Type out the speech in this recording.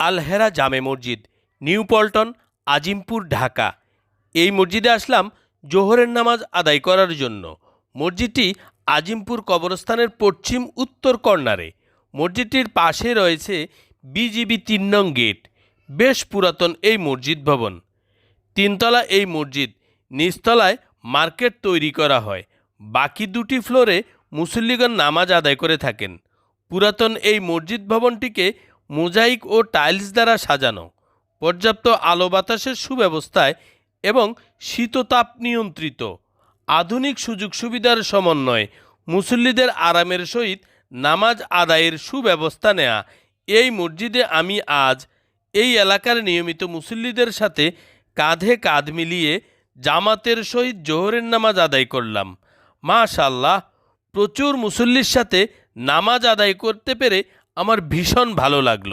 আলহেরা জামে মসজিদ নিউ পল্টন আজিমপুর, ঢাকা। এই মসজিদে আসলাম জোহরের নামাজ আদায় করার জন্য। মসজিদটি আজিমপুর কবরস্থানের পশ্চিম উত্তর কর্নারে। মসজিদটির পাশে রয়েছে বিজিবি তিন নং গেট, বেশ পুরাতন এই মসজিদ ভবন। তিনতলা এই মসজিদ, নিচতলায় মার্কেট তৈরি করা হয়। বাকি দুটি ফ্লোরে মুসল্লিগণ নামাজ আদায় করে থাকেন। পুরাতন এই মসজিদ ভবনটিকে মোজাইক ও টাইলস দ্বারা সাজানো, পর্যাপ্ত আলো বাতাসের সুব্যবস্থায় এবং শীততাপ নিয়ন্ত্রিত। আধুনিক সুযোগ সুবিধার সমন্বয়ে মুসল্লিদের আরামের সহিত নামাজ আদায়ের সুব্যবস্থা নেয়া। এই মসজিদে আমি আজ এই এলাকার নিয়মিত মুসল্লিদের সাথে কাঁধে কাঁধ মিলিয়ে জামাতের সহিত জোহরের নামাজ আদায় করলাম। মাশাল্লাহ প্রচুর মুসল্লির সাথে নামাজ আদায় করতে পেরে আমার ভীষণ ভালো লাগল।